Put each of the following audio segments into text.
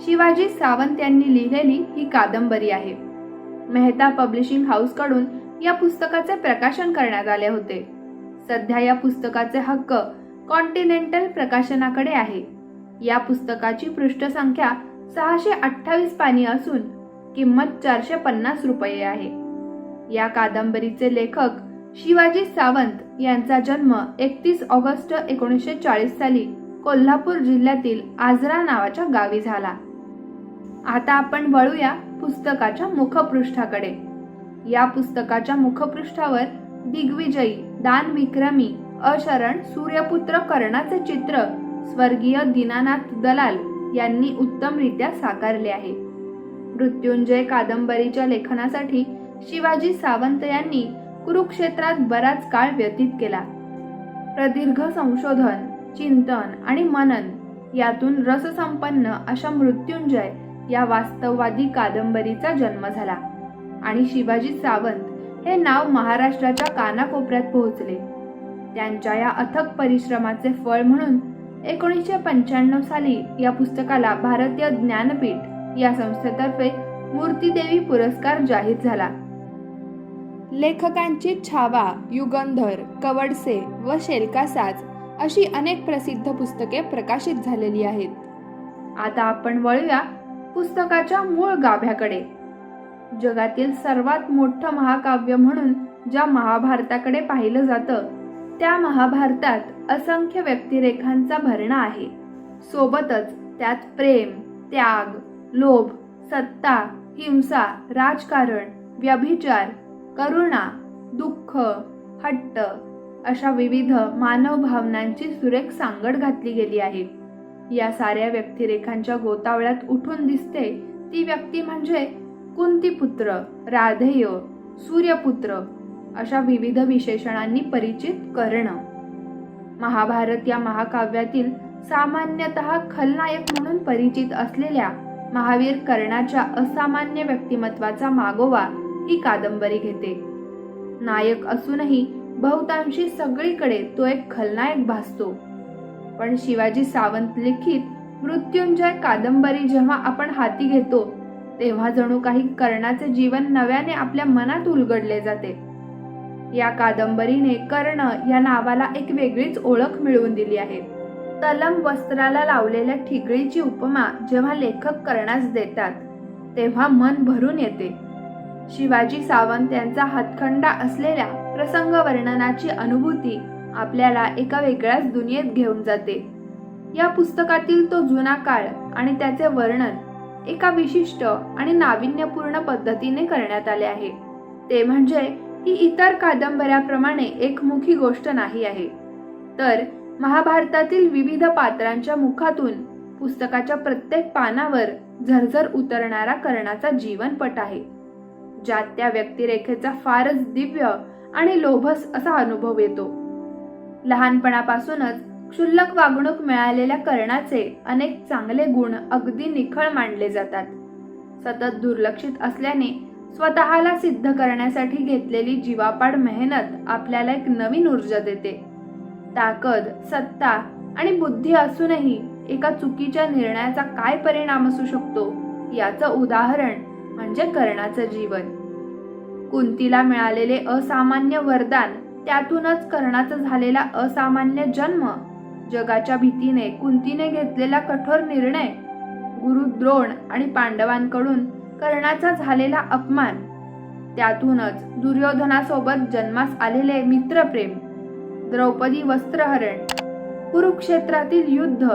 शिवाजी सावंत यांनी लिहिलेली ही कादंबरी आहे. मेहता पब्लिशिंग हाऊसकडून या पुस्तकाचे प्रकाशन करण्यात आले होते. सध्या या पुस्तकाचे हक्क कॉन्टिनेंटल प्रकाशनाकडे आहे. या पुस्तकाची पृष्ठसंख्या सहाशे अठ्ठावीस पानी असून किंमत चारशे पन्नास रुपये आहे. या कादंबरीचे लेखक शिवाजी सावंत यांचा जन्म एकतीस ऑगस्ट एकोणीसशे चाळीस साली कोल्हापूर जिल्ह्यातील आजरा नावाच्या गावी झाला. आता आपण वळूया पुस्तकाच्या मुखपृष्ठाकडे. या पुस्तकाच्या मुखपृष्ठावर दिग्विजयी दान विक्रमी अशरण सूर्यपुत्र कर्णाचे चित्र स्वर्गीय दीनानाथ दलाल यांनी उत्तमरित्या साकारले आहे. मृत्युंजय कादंबरीच्या लेखनासाठी शिवाजी सावंत यांनी कुरुक्षेत्रात बराच काळ व्यतीत केला. प्रदीर्घ संशोधन चिंतन आणि मनन यातून रससंपन्न अशा मृत्युंजय या वास्तववादी कादंबरीचा जन्म झाला. आणि शिवाजी सावंत हे नाव महाराष्ट्राच्या कानाकोपऱ्यात पोहोचले. त्यांच्या या अथक परिश्रमाचे फळ म्हणून एकोणीसशे पंच्याण्णव साली या पुस्तकाला भारतीय ज्ञानपीठ या संस्थेतर्फे मूर्तीदेवी पुरस्कार जाहीर झाला. लेखकांची छावा युगंधर कवडसे व शेलकासाज अशी अनेक प्रसिद्ध पुस्तके प्रकाशित झालेली आहेत. आता आपण वळूया पुस्तकाच्या मूळ गाभ्याकडे. जगातील सर्वात मोठं महाकाव्य म्हणून ज्या महाभारताकडे पाहिलं जातं त्या महाभारतात असंख्य व्यक्तिरेखांचा भरणा आहे. सोबतच त्यात प्रेम त्याग लोभ सत्ता हिंसा राजकारण व्यभिचार करुणा दुःख हट्ट अशा विविध मानव भावनांची सुरेख सांगड घातली गेली आहे. या साऱ्या व्यक्तिरेखांच्या गोतावळ्यात उठून दिसते ती व्यक्ती म्हणजे कुंतीपुत्र राधेय सूर्यपुत्र अशा विविध विशेषणांनी परिचित करणं. महाभारत या महाकाव्यातील सामान्यतः खलनायक म्हणून परिचित असलेल्या महावीर कर्णाच्या असामान्य व्यक्तिमत्वाचा मागोवा ही कादंबरी घेते. नायक असूनही बहुतांशी सगळीकडे तो एक खलनायक भासतो. पण शिवाजी सावंत लिखित मृत्युंजय कादंबरी जेव्हा आपण हाती घेतो तेव्हा जणू काही कर्णाचे जीवन नव्याने आपल्या मनात उलगडले जाते. या कादंबरीने कर्ण या नावाला एक वेगळीच ओळख मिळवून दिली आहे. तलम वस्त्राला लावलेल्या ठिगळीची उपमा जेव्हा लेखक कर्णास देतात तेव्हा मन भरून येते. शिवाजी सावंत यांचा हातखंडा असलेल्या प्रसंग वर्णनाची अनुभूती आपल्याला एका वेगळ्याच दुनियेत घेऊन जाते. या पुस्तकातील तो जुना काळ आणि त्याचे वर्णन एका विशिष्ट आणि नाविन्यपूर्ण पद्धतीने करण्यात आले आहे. ते म्हणजे ही इतर कादंबऱ्याप्रमाणे एकमुखी गोष्ट नाही आहे. तर महाभारतातील विविध पात्रांच्या मुखातून पुस्तकाच्या प्रत्येक पानावर झरझर उतरणारा कर्णाचा जीवनपट आहे ज्यात त्या व्यक्तिरेखेचा फारच दिव्य आणि लोभस असा अनुभव येतो. लहानपणापासूनच क्षुल्लक वागणूक मिळालेल्या कर्णाचे अनेक चांगले गुण अगदी निखळ मांडले जातात. सतत दुर्लक्षित असल्याने स्वतःला सिद्ध करण्यासाठी घेतलेली जीवापाड मेहनत आपल्याला एक नवीन ऊर्जा देते. ताकद सत्ता आणि बुद्धी असूनही एका चुकीच्या निर्णयाचा काय परिणाम असू शकतो याचं उदाहरण म्हणजे कर्णाचं जीवन. कुंतीला मिळालेले असामान्य वरदान त्यातूनच कर्णाचा झालेला असामान्य जन्म जगाच्या भीतीने कुंतीने घेतलेला कठोर निर्णय गुरु द्रोण आणि पांडवांकडून कर्णाचा झालेला अपमान त्यातूनच दुर्योधनासोबत जन्मास आलेले मित्रप्रेम द्रौपदी वस्त्रहरण कुरुक्षेत्रातील युद्ध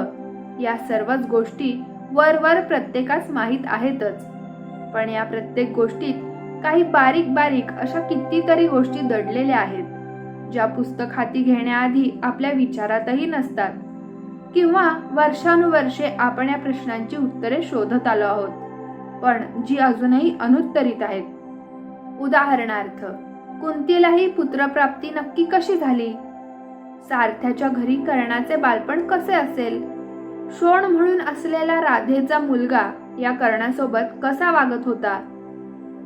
या सर्वच गोष्टी वरवर प्रत्येकास माहीत आहेतच. पण या प्रत्येक गोष्टीत काही बारीक बारीक अशा कितीतरी गोष्टी दडलेल्या आहेत. ज्या पुस्तक हाती घेण्याआधी आपल्या विचारातही नसतात. किंवा वर्षानुवर्षे आपण या प्रश्नांची उत्तरे शोधत आलो आहोत. पण जी अजूनही अनुत्तरित आहेत. उदाहरणार्थ कुंतीलाही पुत्रप्राप्ती नक्की कशी झाली? सारथ्याच्या घरी कर्णाचे बालपण कसे असेल? शोण म्हणून असलेला राधेचा मुलगा या कर्णासोबत कसा वागत होता?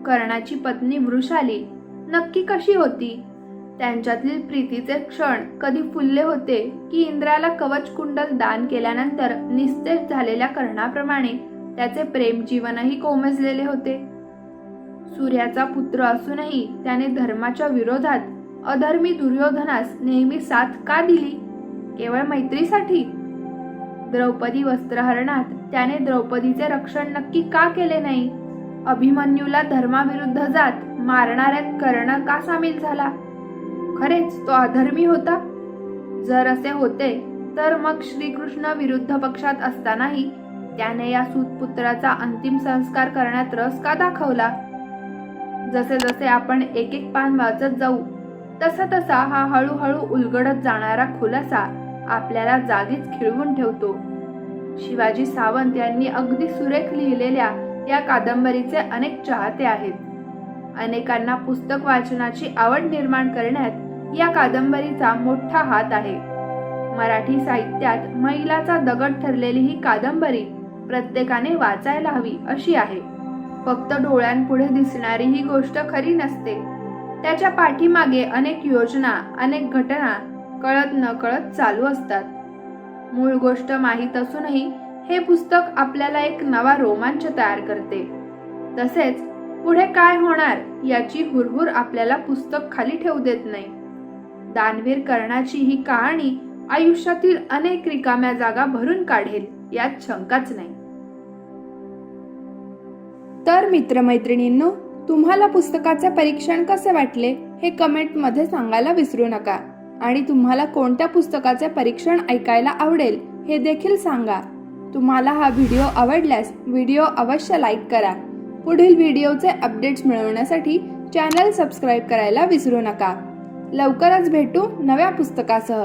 कर्णाची पत्नी वृषाली नक्की कशी होती? त्यांच्यातील प्रीतीचे क्षण कधी फुलले होते की इंद्राला कवच कुंडल दान केल्यानंतर निस्तेज झालेल्या कर्णाप्रमाणे त्याचे प्रेम जीवनही कोमजलेले होते. सूर्याचा पुत्र असूनही त्याने धर्माच्या विरोधात अधर्मी दुर्योधनास नेहमी साथ का दिली? केवळ मैत्रीसाठी? द्रौपदी वस्त्रहरणात त्याने द्रौपदीचे रक्षण नक्की का केले नाही? अभिमन्यूला धर्माविरुद्ध जात मारणाऱ्यात कर्ण का सामील झाला? खरेच तो अधर्मी होता? जर असे होते तर मग श्रीकृष्ण विरुद्ध पक्षात असतानाही त्याने या सूतपुत्राचा अंतिम संस्कार करण्यात रस का दाखवला? जसे जसे आपण एक एक पान वाचत जाऊ तसा तसा हा हळूहळू उलगडत जाणारा खुलासा आपल्याला जागीच खिळवून ठेवतो. शिवाजी सावंत यांनी अगदी सुरेख लिहिलेल्या या कादंबरीचे अनेक चाहते आहेत. अनेकांना पुस्तक वाचनाची आवड निर्माण करण्यात या कादंबरीचा मोठा हात आहे. मराठी साहित्यात मैलाचा दगड ठरलेली ही कादंबरी प्रत्येकाने वाचायला हवी अशी आहे. फक्त डोळ्यांपुढे दिसणारी ही गोष्ट खरी नसते. त्याच्या पाठीमागे अनेक योजना अनेक घटना कळत न कळत चालू असतात. मूळ गोष्ट माहीत असूनही हे पुस्तक आपल्याला एक नवा रोमांच तयार करते. तसेच पुढे काय होणार याची हुरहुर आपल्याला पुस्तक खाली ठेवू देत नाही. दानवीर कर्णाची ही कहाणी आयुष्यातील अनेक रिकाम्या जागा भरून काढेल यात शंकाच नाही. तर मित्रमैत्रिणींनो तुम्हाला पुस्तकाचे परीक्षण कसे वाटले हे कमेंटमध्ये सांगायला विसरू नका. आणि तुम्हाला कोणत्या पुस्तकाचे परीक्षण ऐकायला आवडेल हे देखील सांगा. तुम्हाला हा व्हिडिओ आवडल्यास व्हिडिओ अवश्य लाईक करा. पुढील व्हिडिओचे अपडेट्स मिळवण्यासाठी चॅनल सबस्क्राईब करायला विसरू नका. लवकरच भेटू नव्या पुस्तकासह.